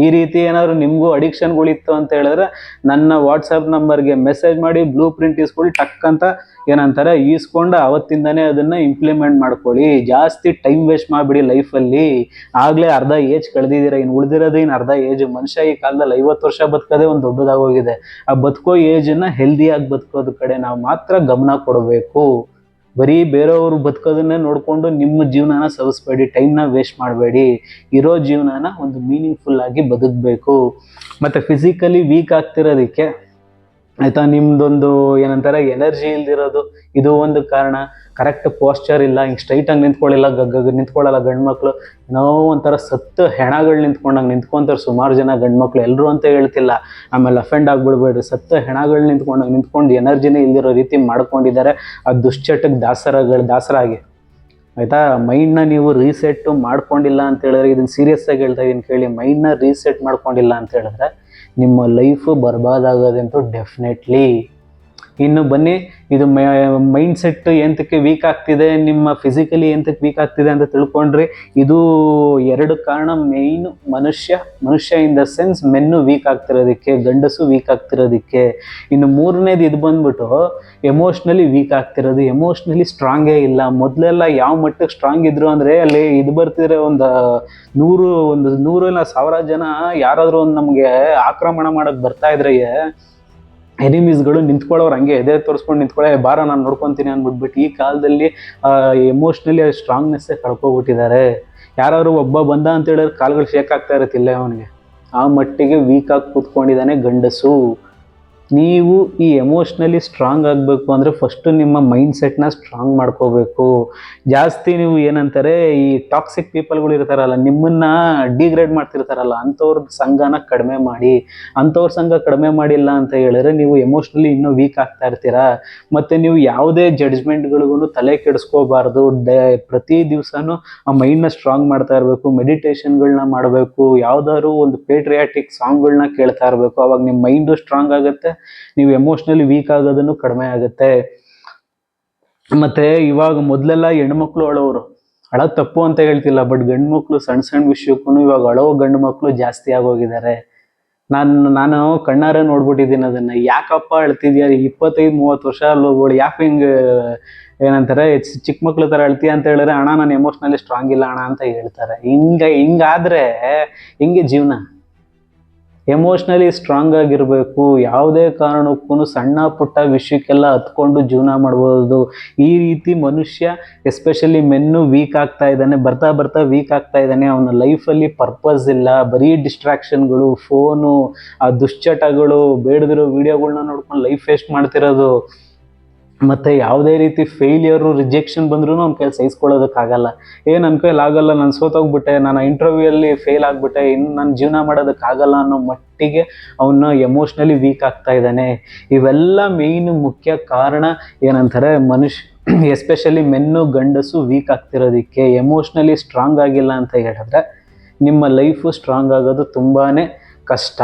ಈ ರೀತಿ ಏನಾದರೂ ನಿಮಗೂ ಅಡಿಕ್ಷನ್ಗಳಿತ್ತು ಅಂತ ಹೇಳಿದ್ರೆ ನನ್ನ ವಾಟ್ಸಪ್ ನಂಬರ್ಗೆ ಮೆಸೇಜ್ ಮಾಡಿ ಬ್ಲೂ ಪ್ರಿಂಟ್ ಇಸ್ಕೊಳ್ಳಿ, ಟಕ್ ಅಂತ ಏನಂತಾರೆ, ಈಸ್ಕೊಂಡು ಅವತ್ತಿಂದನೇ ಅದನ್ನ ಇಂಪ್ಲಿಮೆಂಟ್ ಮಾಡ್ಕೊಳ್ಳಿ. ಜಾಸ್ತಿ ಟೈಮ್ ವೇಸ್ಟ್ ಮಾಡಿಬಿಡಿ ಲೈಫಲ್ಲಿ ಆಗ್ಲೇ ಅರ್ಧ ಏಜ್ ಕಳೆದಿದ್ದೀರಾ ಇನ್ನು ಉಳಿದಿರೋದು ಇನ್ನು ಅರ್ಧ ಏಜ್ ಮನುಷ್ಯ ಈ ಕಾಲದಲ್ಲಿ ಐವತ್ತು ವರ್ಷ ಬದುಕೋದೇ ಒಂದು ದೊಡ್ಡದಾಗೋಗಿದೆ. ಆ ಬದುಕೋ ಏಜನ್ನು ಹೆಲ್ದಿಯಾಗಿ ಬದುಕೋದು ಕಡೆ ನಾವು ಮಾತ್ರ ಗಮನ ಕೊಡಬೇಕು. ಬರೀ ಬೇರೆಯವರು ಬದುಕೋದನ್ನೇ ನೋಡಿಕೊಂಡು ನಿಮ್ಮ ಜೀವನನ ಸವಿಸ್ಬೇಡಿ ಟೈಮ್ನ ವೇಸ್ಟ್ ಮಾಡಬೇಡಿ. ಇರೋ ಜೀವನನ ಒಂದು ಮೀನಿಂಗ್ಫುಲ್ ಆಗಿ ಬದುಕಬೇಕು. ಮತ್ತು ಫಿಸಿಕಲಿ ವೀಕ್ ಆಗ್ತಿರೋದಕ್ಕೆ ಆಯ್ತಾ, ನಿಮ್ದೊಂದು ಏನಂತಾರೆ, ಎನರ್ಜಿ ಇಲ್ದಿರೋದು, ಇದು ಒಂದು ಕಾರಣ. ಕರೆಕ್ಟ್ ಪೋಸ್ಚರ್ ಇಲ್ಲ, ಹಿಂಗೆ ಸ್ಟ್ರೈಟಾಗಿ ನಿಂತ್ಕೊಳ್ಳಿಲ್ಲ ಗಗ್ಗ ನಿಂತ್ಕೊಳ್ಳಲ್ಲ ಗಂಡು ಮಕ್ಕಳು ಏನೋ ಒಂಥರ ಸತ್ತು ಹೆಣಗಳು ನಿಂತ್ಕೊಂಡಂಗೆ ನಿಂತ್ಕೊಂತಾರೆ ಸುಮಾರು ಜನ ಗಂಡು ಮಕ್ಕಳು ಎಲ್ಲರೂ ಅಂತ ಹೇಳ್ತಿಲ್ಲ. ಆಮೇಲೆ ಅಫೆಂಡ್ ಆಗಿಬಿಡ್ಬೇಡ್ರಿ. ಸತ್ತು ಹೆಣಗಳು ನಿಂತ್ಕೊಂಡಂಗೆ ನಿಂತ್ಕೊಂಡು ಎನರ್ಜಿನೇ ಇಲ್ದಿರೋ ರೀತಿ ಮಾಡ್ಕೊಂಡಿದ್ದಾರೆ. ಆ ದುಶ್ಚಟಕ್ಕೆ ದಾಸರಗಳು ದಾಸರಾಗಿ ಆಯ್ತಾ, ಮೈಂಡ್ನ ನೀವು ರೀಸೆಟ್ ಮಾಡ್ಕೊಂಡಿಲ್ಲ ಅಂತ ಹೇಳಿದ್ರೆ ಇದನ್ನ ಸೀರಿಯಸ್ ಆಗಿ ಹೇಳ್ತಾ ಇದೀನಿ ಕೇಳಿ, ಮೈಂಡ್ನ ರೀಸೆಟ್ ಮಾಡ್ಕೊಂಡಿಲ್ಲ ಅಂತ ಹೇಳಿದ್ರೆ ನಿಮ್ಮ ಲೈಫು ಬರ್ಬಾದಾಗೋದಂತೂ ಡೆಫಿನೆಟ್ಲಿ ಇನ್ನು ಬನ್ನಿ, ಇದು ಮೈಂಡ್ ಸೆಟ್ ಎಂತಕ್ಕೆ ವೀಕ್ ಆಗ್ತಿದೆ, ನಿಮ್ಮ ಫಿಸಿಕಲಿ ಎಂತಕ್ಕೆ ವೀಕ್ ಆಗ್ತಿದೆ ಅಂತ ತಿಳ್ಕೊಂಡ್ರಿ. ಇದು ಎರಡು ಕಾರಣ ಮೇಯ್ನು ಮನುಷ್ಯ ಮನುಷ್ಯ in the sense men weak ಆಗ್ತಿರೋದಕ್ಕೆ, ಗಂಡಸು ವೀಕ್ ಆಗ್ತಿರೋದಕ್ಕೆ. ಇನ್ನು ಮೂರನೇದು ಇದು ಬಂದ್ಬಿಟ್ಟು ಎಮೋಷ್ನಲಿ ವೀಕ್ ಆಗ್ತಿರೋದು ಎಮೋಷ್ನಲಿ ಸ್ಟ್ರಾಂಗೇ ಇಲ್ಲ. ಮೊದಲೆಲ್ಲ ಯಾವ ಮಟ್ಟಕ್ಕೆ ಸ್ಟ್ರಾಂಗ್ ಇದ್ರು ಅಂದರೆ, ಅಲ್ಲಿ ಇದು ಬರ್ತಿದ್ರೆ ಒಂದು ನೂರು ಒಂದು ನೂರು ಇಲ್ಲ ಸಾವಿರ ಜನ ಯಾರಾದರೂ ಒಂದು ನಮಗೆ ಆಕ್ರಮಣ ಮಾಡೋಕ್ಕೆ ಬರ್ತಾ ಇದ್ರೆ ಎನಿಮೀಸ್ಗಳು ನಿಂತ್ಕೊಳ್ಳೋರು ಹಂಗೆ ಎದೆ ತೋರಿಸ್ಕೊಂಡು ನಿಂತ್ಕೊಳ್ಳೆ ಬಾರ, ನಾನು ನೋಡ್ಕೊತೀನಿ ಅಂದ್ಬಿಟ್ಬಿಟ್ಟು ಈ ಕಾಲದಲ್ಲಿ ಎಮೋಷ್ನಲಿ ಸ್ಟ್ರಾಂಗ್ನೆಸ್ಸೇ ಕಳ್ಕೊಬಿಟ್ಟಿದ್ದಾರೆ. ಯಾರಾದ್ರು ಒಬ್ಬ ಬಂದ ಅಂತ ಹೇಳಿದ್ರೆ ಕಾಲ್ಗಳು ಶೇಕ್ ಆಗ್ತಾ ಇರುತ್ತಿಲ್ಲ ಅವನಿಗೆ. ಆ ಮಟ್ಟಿಗೆ ವೀಕ್ ಆಗಿ ಕೂತ್ಕೊಂಡಿದ್ದಾನೆ ಗಂಡಸು. ನೀವು ಈ ಎಮೋಷ್ನಲಿ ಸ್ಟ್ರಾಂಗ್ ಆಗಬೇಕು ಅಂದರೆ ಫಸ್ಟು ನಿಮ್ಮ ಮೈಂಡ್ ಸೆಟ್ನ ಸ್ಟ್ರಾಂಗ್ ಮಾಡ್ಕೋಬೇಕು. ಜಾಸ್ತಿ ನೀವು ಏನಂತಾರೆ, ಈ ಟಾಕ್ಸಿಕ್ ಪೀಪಲ್ಗಳು ಇರ್ತಾರಲ್ಲ, ನಿಮ್ಮನ್ನು ಡಿಗ್ರೇಡ್ ಮಾಡ್ತಿರ್ತಾರಲ್ಲ, ಅಂಥವ್ರ ಸಂಘನ ಕಡಿಮೆ ಮಾಡಿ. ಅಂಥವ್ರ ಸಂಘ ಕಡಿಮೆ ಮಾಡಿಲ್ಲ ಅಂತ ಹೇಳಿದ್ರೆ ನೀವು ಎಮೋಷ್ನಲಿ ಇನ್ನೂ ವೀಕ್ ಆಗ್ತಾ ಇರ್ತೀರಾ. ಮತ್ತು ನೀವು ಯಾವುದೇ ಜಡ್ಜ್ಮೆಂಟ್ಗಳಿಗೂ ತಲೆ ಕೆಡಿಸ್ಕೋಬಾರ್ದು. ಡೇ, ಪ್ರತಿ ದಿವಸನೂ ಆ ಮೈಂಡ್ನ ಸ್ಟ್ರಾಂಗ್ ಮಾಡ್ತಾ ಇರಬೇಕು ಮೆಡಿಟೇಷನ್ಗಳನ್ನ ಮಾಡಬೇಕು, ಯಾವುದಾದ್ರು ಒಂದು ಪೇಟ್ರಿಯಾಟಿಕ್ ಸಾಂಗ್ಗಳನ್ನ ಕೇಳ್ತಾ ಇರಬೇಕು. ಅವಾಗ ನಿಮ್ಮ ಮೈಂಡು ಸ್ಟ್ರಾಂಗ್ ಆಗುತ್ತೆ ನೀವು ಎಮೋಷ್ನಲಿ ವೀಕ್ ಆಗೋದನ್ನು ಕಡಿಮೆ ಆಗುತ್ತೆ. ಮತ್ತೆ ಇವಾಗ ಮೊದಲೆಲ್ಲ ಹೆಣ್ಮಕ್ಳು ಅಳೋರು. ಅಳ ತಪ್ಪು ಅಂತ ಹೇಳ್ತಿಲ್ಲ ಬಟ್ ಗಂಡು ಮಕ್ಳು ಸಣ್ಣ ಸಣ್ಣ ವಿಷಯಕ್ಕೂ ಇವಾಗ ಅಳೋ ಗಂಡು ಮಕ್ಳು ಜಾಸ್ತಿ ಆಗೋಗಿದ್ದಾರೆ. ನಾನು ನಾನು ಕಣ್ಣಾರೆ ನೋಡ್ಬಿಟ್ಟಿದ್ದೀನಿ ಅದನ್ನ. ಯಾಕಪ್ಪ ಅಳ್ತಿದ್ಯಾ? ಇಪ್ಪತ್ತೈದು, ಮೂವತ್ತು ವರ್ಷ ಅಲ್ಲೋಗಳು ಯಾಕೆ ಹಿಂಗೆ, ಏನಂತಾರೆ ಚಿಕ್ಕ ಮಕ್ಳು ಥರ ಅಳ್ತೀಯ ಅಂತ ಹೇಳಿದ್ರೆ, ಅಣ್ಣ, ನಾನು ಎಮೋಷ್ನಲಿ ಸ್ಟ್ರಾಂಗ್ ಇಲ್ಲ ಅಣ್ಣ ಅಂತ ಹೇಳ್ತಾರೆ. ಹಿಂಗ, ಹಿಂಗಾದ್ರೆ, ಹಿಂಗೆ ಜೀವನ. ಎಮೋಷ್ನಲಿ ಸ್ಟ್ರಾಂಗ್ ಆಗಿರಬೇಕು, ಯಾವುದೇ ಕಾರಣಕ್ಕೂ ಸಣ್ಣ ಪುಟ್ಟ ವಿಷಯಕ್ಕೆಲ್ಲ ಹತ್ಕೊಂಡು ಜೀವನ ಮಾಡ್ಬೋದು. ಈ ರೀತಿ ಮನುಷ್ಯ ಎಸ್ಪೆಷಲಿ ಮೆನ್ನು ವೀಕ್ ಆಗ್ತಾ ಇದ್ದಾನೆ, ಬರ್ತಾ ಬರ್ತಾ ವೀಕ್ ಆಗ್ತಾ ಇದ್ದಾನೆ. ಅವನ ಲೈಫಲ್ಲಿ ಪರ್ಪಸ್ ಇಲ್ಲ. ಬರೀ ಡಿಸ್ಟ್ರಾಕ್ಷನ್ಗಳು ಫೋನು ಆ ದುಶ್ಚಟಗಳು, ಬೇಡದಿರೋ ವೀಡಿಯೋಗಳನ್ನ ನೋಡ್ಕೊಂಡು ಲೈಫ್ ವೇಸ್ಟ್ ಮಾಡ್ತಿರೋದು. ಮತ್ತೆ ಯಾವುದೇ ರೀತಿ ಫೇಲಿಯರು ರಿಜೆಕ್ಷನ್ ಬಂದ್ರೂ ಅವ್ನ ಕೈಲಿ ಸಹಿಸ್ಕೊಳ್ಳೋದಕ್ಕಾಗಲ್ಲ. ಏ ನನ್ನ ಕೈಲಿ ಆಗಲ್ಲ, ನಾನು ಸೋತೋಗ್ಬಿಟ್ಟೆ, ನಾನು ಇಂಟರ್ವ್ಯೂ ಅಲ್ಲಿ ಫೇಲ್ ಆಗ್ಬಿಟ್ಟೆ ಇನ್ನು ನನ್ನ ಜೀವನ ಮಾಡೋದಕ್ಕಾಗಲ್ಲ ಅನ್ನೋ ಮಟ್ಟಿಗೆ ಅವನ್ನ ಎಮೋಷ್ನಲಿ ವೀಕ್ ಆಗ್ತಾ ಇದ್ದಾನೆ. ಇವೆಲ್ಲ ಮೇಯ್ನ್ ಮುಖ್ಯ ಕಾರಣ ಏನಂತಾರೆ, ಮನುಷ್ಯ ಎಸ್ಪೆಷಲಿ ಮೆನ್ನು ಗಂಡಸು ವೀಕ್ ಆಗ್ತಿರೋದಕ್ಕೆ ಎಮೋಷ್ನಲಿ ಸ್ಟ್ರಾಂಗ್ ಆಗಿಲ್ಲ ಅಂತ ಹೇಳಿದ್ರೆ, ನಿಮ್ಮ ಲೈಫು ಸ್ಟ್ರಾಂಗ್ ಆಗೋದು ತುಂಬಾ ಕಷ್ಟ.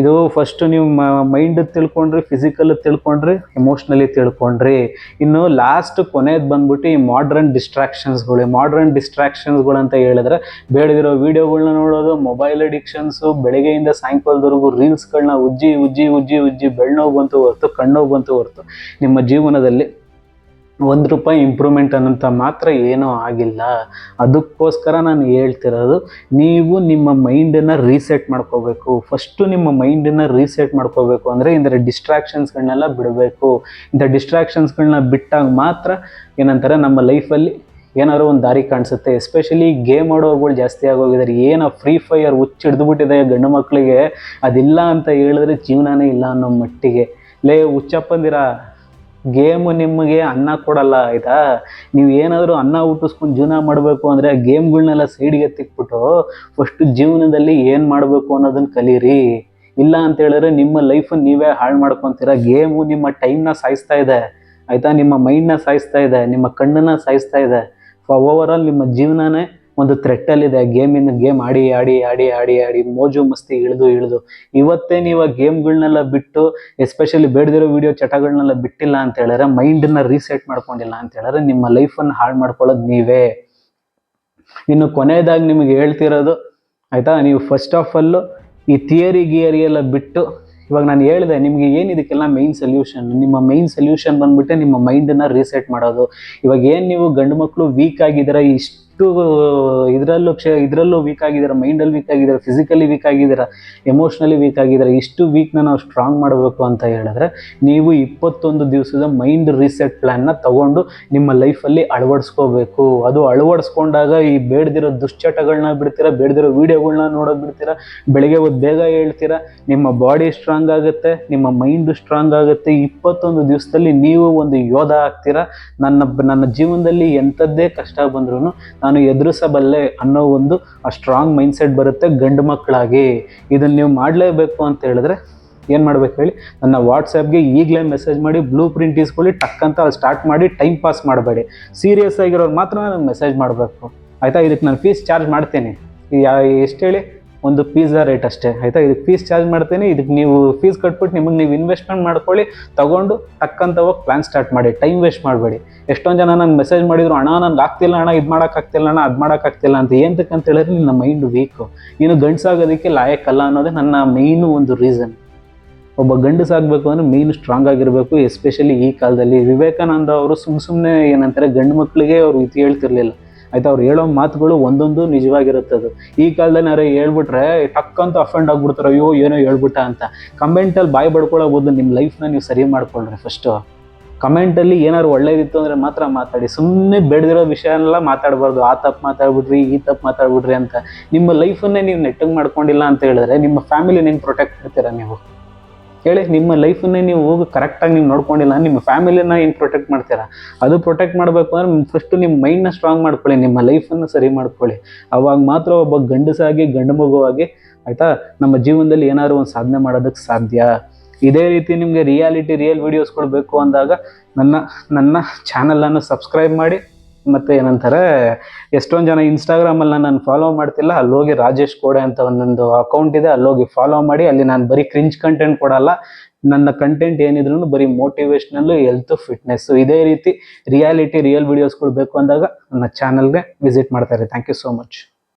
ಇದು ಫಸ್ಟ್ ನೀವು ಮೈಂಡ್ ತಿಳ್ಕೊಂಡ್ರಿ ಫಿಸಿಕಲ್ ತಿಳ್ಕೊಂಡ್ರಿ ಎಮೋಷ್ನಲಿ ತಿಳ್ಕೊಂಡ್ರಿ. ಇನ್ನು ಲಾಸ್ಟ್ ಕೊನೆಯದು ಬಂದ್ಬಿಟ್ಟು ಈ ಮಾಡ್ರನ್ ಡಿಸ್ಟ್ರಾಕ್ಷನ್ಸ್ಗಳು ಮಾಡ್ರನ್ ಡಿಸ್ಟ್ರಾಕ್ಷನ್ಸ್ಗಳು ಅಂತ ಹೇಳಿದ್ರೆ ಬೇಡದಿರೋ ವೀಡಿಯೋಗಳನ್ನ ನೋಡೋದು ಮೊಬೈಲ್ ಅಡಿಕ್ಷನ್ಸು ಬೆಳಗ್ಗೆಯಿಂದ ಸಾಯಂಕಾಲದವರೆಗೂ ರೀಲ್ಸ್ಗಳನ್ನ ಉಜ್ಜಿ ಉಜ್ಜಿ ಉಜ್ಜಿ ಉಜ್ಜಿ ಬೆಳ್ನೋವು ಬಂತು ಹೊರ್ತು, ಕಣ್ಣೋವು ಬಂತು ಹೊರ್ತು ನಿಮ್ಮ ಜೀವನದಲ್ಲಿ ಒಂದು ರೂಪಾಯಿ ಇಂಪ್ರೂವ್ಮೆಂಟ್ ಅನ್ನೋಂಥ ಮಾತ್ರ ಏನೂ ಆಗಿಲ್ಲ. ಅದಕ್ಕೋಸ್ಕರ ನಾನು ಹೇಳ್ತಿರೋದು, ನೀವು ನಿಮ್ಮ ಮೈಂಡನ್ನು ರೀಸೆಟ್ ಮಾಡ್ಕೋಬೇಕು. ಫಸ್ಟು ನಿಮ್ಮ ಮೈಂಡನ್ನು ರೀಸೆಟ್ ಮಾಡ್ಕೋಬೇಕು ಅಂದರೆ ಇಂದರೆ ಡಿಸ್ಟ್ರಾಕ್ಷನ್ಸ್ಗಳನ್ನೆಲ್ಲ ಬಿಡಬೇಕು. ಇಂಥ ಡಿಸ್ಟ್ರಾಕ್ಷನ್ಸ್ಗಳನ್ನ ಬಿಟ್ಟಾಗ ಮಾತ್ರ ಏನಂತಾರೆ, ನಮ್ಮ ಲೈಫಲ್ಲಿ ಏನಾದ್ರು ಒಂದು ದಾರಿ ಕಾಣಿಸುತ್ತೆ. ಎಸ್ಪೆಷಲಿ ಗೇಮ್ ಆಡೋಗಳು ಜಾಸ್ತಿ ಆಗೋಗಿದ್ದಾರೆ. ಏನೋ ಫ್ರೀ ಫೈಯರ್ ಹುಚ್ಚು ಹಿಡಿದ್ಬಿಟ್ಟಿದೆ ಗಂಡು ಮಕ್ಕಳಿಗೆ ಅದಿಲ್ಲ ಅಂತ ಹೇಳಿದ್ರೆ ಜೀವನನೇ ಇಲ್ಲ ಅನ್ನೋ ಮಟ್ಟಿಗೆ. ಲೇ ಹುಚ್ಚಪ್ಪಂದಿರ ಗೇಮು ನಿಮಗೆ ಅನ್ನ ಕೊಡಲ್ಲ ಆಯಿತಾ? ನೀವು ಏನಾದರೂ ಅನ್ನ ಹುಟ್ಟಿಸ್ಕೊಂಡು ಜೀವನ ಮಾಡಬೇಕು ಅಂದರೆ ಗೇಮ್ಗಳನ್ನೆಲ್ಲ ಸೈಡ್ಗೆ ಎತ್ತಿಕ್ಬಿಟ್ಟು ಫಸ್ಟ್ ಜೀವನದಲ್ಲಿ ಏನು ಮಾಡಬೇಕು ಅನ್ನೋದನ್ನ ಕಲೀರಿ. ಇಲ್ಲ ಅಂತ ಹೇಳಿದ್ರೆ ನಿಮ್ಮ ಲೈಫನ್ನು ನೀವೇ ಹಾಳು ಮಾಡ್ಕೊತೀರಾ? ಗೇಮು ನಿಮ್ಮ ಟೈಮ್ನ ಸಾಯಿಸ್ತಾ ಇದೆ. ಆಯಿತಾ? ನಿಮ್ಮ ಮೈಂಡ್ನ ಸಾಯಿಸ್ತಾ ಇದೆ. ನಿಮ್ಮ ಕಣ್ಣನ್ನ ಸಾಯಿಸ್ತಾ ಇದೆ. ಓವರ್ ಆಲ್ ನಿಮ್ಮ ಜೀವನನೇ ಒಂದು ಥ್ರೆಟ್ಟಲ್ಲಿದೆ ಗೇಮಿನ ಗೇಮ್ ಆಡಿ ಆಡಿ ಆಡಿ ಆಡಿ ಆಡಿ ಮೋಜು ಮಸ್ತಿ ಇಳಿದು ಇಳಿದು. ಇವತ್ತೇ ನೀವು ಗೇಮ್ಗಳನ್ನೆಲ್ಲ ಬಿಟ್ಟು ಎಸ್ಪೆಷಲಿ ಬೇಡದಿರೋ ವಿಡಿಯೋ ಚಟಗಳನ್ನೆಲ್ಲ ಬಿಟ್ಟಿಲ್ಲ ಅಂತ ಹೇಳಿದ್ರೆ ಮೈಂಡನ್ನ ರೀಸೆಟ್ ಮಾಡ್ಕೊಂಡಿಲ್ಲ ಅಂತ ಹೇಳಿದ್ರೆ ನಿಮ್ಮ ಲೈಫನ್ನು ಹಾಳು ಮಾಡ್ಕೊಳ್ಳೋದು ನೀವೇ. ಇನ್ನು ಕೊನೆಯದಾಗಿ ನಿಮಗೆ ಹೇಳ್ತಿರೋದು, ಆಯಿತಾ? ನೀವು ಫಸ್ಟ್ ಆಫ್ ಆಲ್ ಈ ಥಿಯರಿ ಗಿಯರಿ ಎಲ್ಲ ಬಿಟ್ಟು, ಇವಾಗ ನಾನು ಹೇಳಿದೆ, ನಿಮಗೆ ಏನು ಇದಕ್ಕೆಲ್ಲ ಮೈನ್ ಸೊಲ್ಯೂಷನ್ ನಿಮ್ಮ ಮೈನ್ ಸೊಲ್ಯೂಷನ್ ಬಂದ್ಬಿಟ್ಟೆ ನಿಮ್ಮ ಮೈಂಡನ್ನು ರೀಸೆಟ್ ಮಾಡೋದು. ಇವಾಗ ಏನು ನೀವು ಗಂಡು ಮಕ್ಕಳು ವೀಕ್ ಆಗಿದ್ದೀರಾ, ಇಷ್ಟು ಇದರಲ್ಲೂ ಕ್ಷ, ಇದರಲ್ಲೂ ವೀಕ್ ಆಗಿದ್ದೀರಾ? ಮೈಂಡಲ್ಲಿ ವೀಕ್ ಆಗಿದ್ದಾರೆ? ಫಿಸಿಕಲಿ ವೀಕ್ ಆಗಿದ್ದೀರಾ? ಎಮೋಷ್ನಲಿ ವೀಕ್ ಆಗಿದ್ದಾರೆ? ಇಷ್ಟು ವೀಕ್ನ ನಾವು ಸ್ಟ್ರಾಂಗ್ ಮಾಡಬೇಕು ಅಂತ ಹೇಳಿದ್ರೆ ನೀವು ಇಪ್ಪತ್ತೊಂದು ದಿವಸದ ಮೈಂಡ್ ರೀಸೆಟ್ ಪ್ಲ್ಯಾನ್ನ ತಗೊಂಡು ನಿಮ್ಮ ಲೈಫಲ್ಲಿ ಅಳವಡಿಸ್ಕೋಬೇಕು. ಅದು ಅಳವಡಿಸ್ಕೊಂಡಾಗ ಈ ಬೇಡದಿರೋ ದುಶ್ಚಟಗಳನ್ನ ಬಿಡ್ತೀರಾ? ಬೇಡದಿರೋ ವೀಡಿಯೋಗಳನ್ನ ನೋಡೋದು ಬಿಡ್ತೀರಾ? ಬೆಳಗ್ಗೆ ಹೊತ್ತು ಬೇಗ ಹೇಳ್ತೀರಾ? ನಿಮ್ಮ ಬಾಡಿ ಸ್ಟ್ರಾಂಗ್ ಆಗುತ್ತೆ, ನಿಮ್ಮ ಮೈಂಡ್ ಸ್ಟ್ರಾಂಗ್ ಆಗುತ್ತೆ. ಇಪ್ಪತ್ತೊಂದು ದಿವಸದಲ್ಲಿ ನೀವು ಒಂದು ಯೋಧ ಆಗ್ತೀರಾ? ನನ್ನ ನನ್ನ ಜೀವನದಲ್ಲಿ ಎಂಥದ್ದೇ ಕಷ್ಟ ಬಂದ್ರೂ ನಾನು ಎದುರಿಸಬಲ್ಲೆ ಅನ್ನೋ ಒಂದು ಆ ಸ್ಟ್ರಾಂಗ್ ಮೈಂಡ್ಸೆಟ್ ಬರುತ್ತೆ ಗಂಡು ಮಕ್ಕಳಾಗಿ. ಇದನ್ನು ನೀವು ಮಾಡಲೇಬೇಕು ಅಂತ ಹೇಳಿದ್ರೆ ಏನು ಮಾಡ್ಬೇಕು ಹೇಳಿ? ನನ್ನ ವಾಟ್ಸಪ್ಗೆ ಈಗಲೇ ಮೆಸೇಜ್ ಮಾಡಿ ಬ್ಲೂ ಪ್ರಿಂಟ್ ಇಸ್ಕೊಳ್ಳಿ ಟಕ್ ಅಂತ ಸ್ಟಾರ್ಟ್ ಮಾಡಿ ಟೈಮ್ ಪಾಸ್ ಮಾಡಬೇಡಿ. ಸೀರಿಯಸ್ ಆಗಿರೋರು ಮಾತ್ರ ನನಗೆ ಮೆಸೇಜ್ ಮಾಡಬೇಕು. ಆಯಿತಾ? ಇದಕ್ಕೆ ನಾನು ಫೀಸ್ ಚಾರ್ಜ್ ಮಾಡ್ತೀನಿ. ಎಷ್ಟು ಹೇಳಿ? ಒಂದು ಪಿಜ್ಜಾ ರೇಟ್ ಅಷ್ಟೇ, ಆಯಿತಾ? ಇದಕ್ಕೆ ಫೀಸ್ ಚಾರ್ಜ್ ಮಾಡ್ತೀನಿ, ಇದಕ್ಕೆ ನೀವು ಫೀಸ್ ಕಟ್ಬಿಟ್ಟು ನಿಮಗೆ ನೀವು ಇನ್ವೆಸ್ಟ್ಮೆಂಟ್ ಮಾಡ್ಕೊಳ್ಳಿ, ತಗೊಂಡು ತಕ್ಕಂತ ಹೋಗಿ ಪ್ಲ್ಯಾನ್ ಸ್ಟಾರ್ಟ್ ಮಾಡಿ. ಟೈಮ್ ವೇಸ್ಟ್ ಮಾಡಬೇಡಿ. ಎಷ್ಟೊಂದು ಜನ ನನಗೆ ಮೆಸೇಜ್ ಮಾಡಿದ್ರು, ಅಣ್ಣ ನನಗೆ ಆಗ್ತಿಲ್ಲ ಅಣ್ಣ, ಇದು ಮಾಡೋಕ್ಕಾಗ್ತಿಲ್ಲ ಅಣ್ಣ, ಅದು ಮಾಡೋಕ್ಕಾಗ್ತಿಲ್ಲ ಅಂತ ಏನಕ್ಕೆ ಅಂತ ಹೇಳಿದ್ರೆ ನಿನ್ನ ಮೈಂಡ್ ವೀಕು ನೀನು ಗಂಡಸಾಗೋದಕ್ಕೆ ಲಾಯಕ್ಕಲ್ಲ ಅನ್ನೋದೇ ನನ್ನ ಮೈನು ಒಂದು ರೀಸನ್ ಒಬ್ಬ ಗಂಡಸಾಗಬೇಕು ಅಂದರೆ ಮೇಯ್ನ್ ಸ್ಟ್ರಾಂಗ್ ಆಗಿರಬೇಕು ಎಸ್ಪೆಷಲಿ ಈ ಕಾಲದಲ್ಲಿ. ವಿವೇಕಾನಂದ ಅವರು ಸುಮ್ಮ ಸುಮ್ಮನೆ ಏನಂತಾರೆ, ಗಂಡು ಮಕ್ಕಳಿಗೆ ಅವರು ಇದು ಹೇಳ್ತಿರ್ಲಿಲ್ಲ. ಆಯ್ತಾ, ಅವ್ರು ಹೇಳೋ ಮಾತುಗಳು ಒಂದೊಂದು ನಿಜವಾಗಿರುತ್ತೆ ಅದು ಈ ಕಾಲದಲ್ಲಿ ಹೇಳ್ಬಿಟ್ರೆ ಟಕ್ ಅಂತ ಅಫೆಂಡ್ ಆಗ್ಬಿಡ್ತಾರೆ, ಅಯ್ಯೋ, ಏನೋ ಹೇಳ್ಬಿಟ್ಟ ಅಂತ. ಕಮೆಂಟಲ್ಲಿ ಬಾಯಿ ಬಡ್ಕೊಳ್ಳೋ ನಿಮ್ಮ ಲೈಫ್ನ ನೀವು ಸರಿ ಮಾಡ್ಕೊಳ್ರಿ ಫಸ್ಟು ಕಮೆಂಟಲ್ಲಿ ಏನಾದ್ರು ಒಳ್ಳೇದಿತ್ತು ಅಂದರೆ ಮಾತ್ರ ಮಾತಾಡಿ. ಸುಮ್ಮನೆ ಬೆಳೆದಿರೋ ವಿಷಯನೆಲ್ಲ ಮಾತಾಡಬಾರ್ದು. ಆ ತಪ್ಪು ಮಾತಾಡ್ಬಿಡ್ರಿ, ಈ ತಪ್ಪು ಮಾತಾಡ್ಬಿಡ್ರಿ ಅಂತ. ನಿಮ್ಮ ಲೈಫನ್ನೇ ನೀವು ನೆಟ್ಟಗೆ ಮಾಡ್ಕೊಂಡಿಲ್ಲ ಅಂತ ಹೇಳಿದ್ರೆ ನಿಮ್ಮ ಫ್ಯಾಮಿಲಿನ ಹೆಂಗೆ ಪ್ರೊಟೆಕ್ಟ್ ಮಾಡ್ತೀರಾ ನೀವು? ಹೇಳಿ, ನಿಮ್ಮ ಲೈಫನ್ನೇ ನೀವು ಹೋಗಿ ಕರೆಕ್ಟಾಗಿ ನೀವು ನೋಡ್ಕೊಂಡಿಲ್ಲ ನಿಮ್ಮ ಫ್ಯಾಮಿಲಿನ ಏನು ಪ್ರೊಟೆಕ್ಟ್ ಮಾಡ್ತೀರಾ? ಅದು ಪ್ರೊಟೆಕ್ಟ್ ಮಾಡಬೇಕು ಅಂದ್ರೆ ಫಸ್ಟು ನಿಮ್ಮ ಮೈಂಡ್ನ ಸ್ಟ್ರಾಂಗ್ ಮಾಡ್ಕೊಳ್ಳಿ, ನಿಮ್ಮ ಲೈಫನ್ನು ಸರಿ ಮಾಡ್ಕೊಳ್ಳಿ. ಅವಾಗ ಮಾತ್ರ ಒಬ್ಬ ಗಂಡಸಾಗಿ, ಗಂಡು ಮಗುವಾಗಿ, ಆಯಿತಾ? ನಮ್ಮ ಜೀವನದಲ್ಲಿ ಏನಾದ್ರು ಒಂದು ಸಾಧನೆ ಮಾಡೋದಕ್ಕೆ ಸಾಧ್ಯ. ಇದೇ ರೀತಿ ನಿಮಗೆ ರಿಯಾಲಿಟಿ ರಿಯಲ್ ವೀಡಿಯೋಸ್ಗಳು ಬೇಕು ಅಂದಾಗ ನನ್ನ ನನ್ನ ಚಾನಲನ್ನು ಸಬ್ಸ್ಕ್ರೈಬ್ ಮಾಡಿ. ಮತ್ತು ಏನಂತಾರೆ, ಎಷ್ಟೊಂದು ಜನ ಇನ್ಸ್ಟಾಗ್ರಾಮಲ್ಲಿ ನಾನು ಫಾಲೋ ಮಾಡ್ತಿಲ್ಲ ಅಲ್ಲಿ ಹೋಗಿ ರಾಜೇಶ್ ಕೋಡೆ ಅಂತ ಒಂದೊಂದು ಅಕೌಂಟ್ ಇದೆ ಅಲ್ಲಿ ಹೋಗಿ ಫಾಲೋ ಮಾಡಿ, ಅಲ್ಲಿ ನಾನು ಬರೀ ಕ್ರಿಂಜ್ ಕಂಟೆಂಟ್ ಕೊಡಲ್ಲ. ನನ್ನ ಕಂಟೆಂಟ್ ಏನಿದ್ರು ಬರೀ ಮೋಟಿವೇಶ್ನಲ್ಲು ಹೆಲ್ತ್ ಫಿಟ್ನೆಸ್ಸು ಇದೇ ರೀತಿ ರಿಯಾಲಿಟಿ ರಿಯಲ್ ವಿಡಿಯೋಸ್ಗಳು ಬೇಕು ಅಂದಾಗ ನನ್ನ ಚಾನಲ್ಗೆ ವಿಸಿಟ್ ಮಾಡ್ತಾರೆ ಥ್ಯಾಂಕ್ ಯು ಸೋ ಮಚ್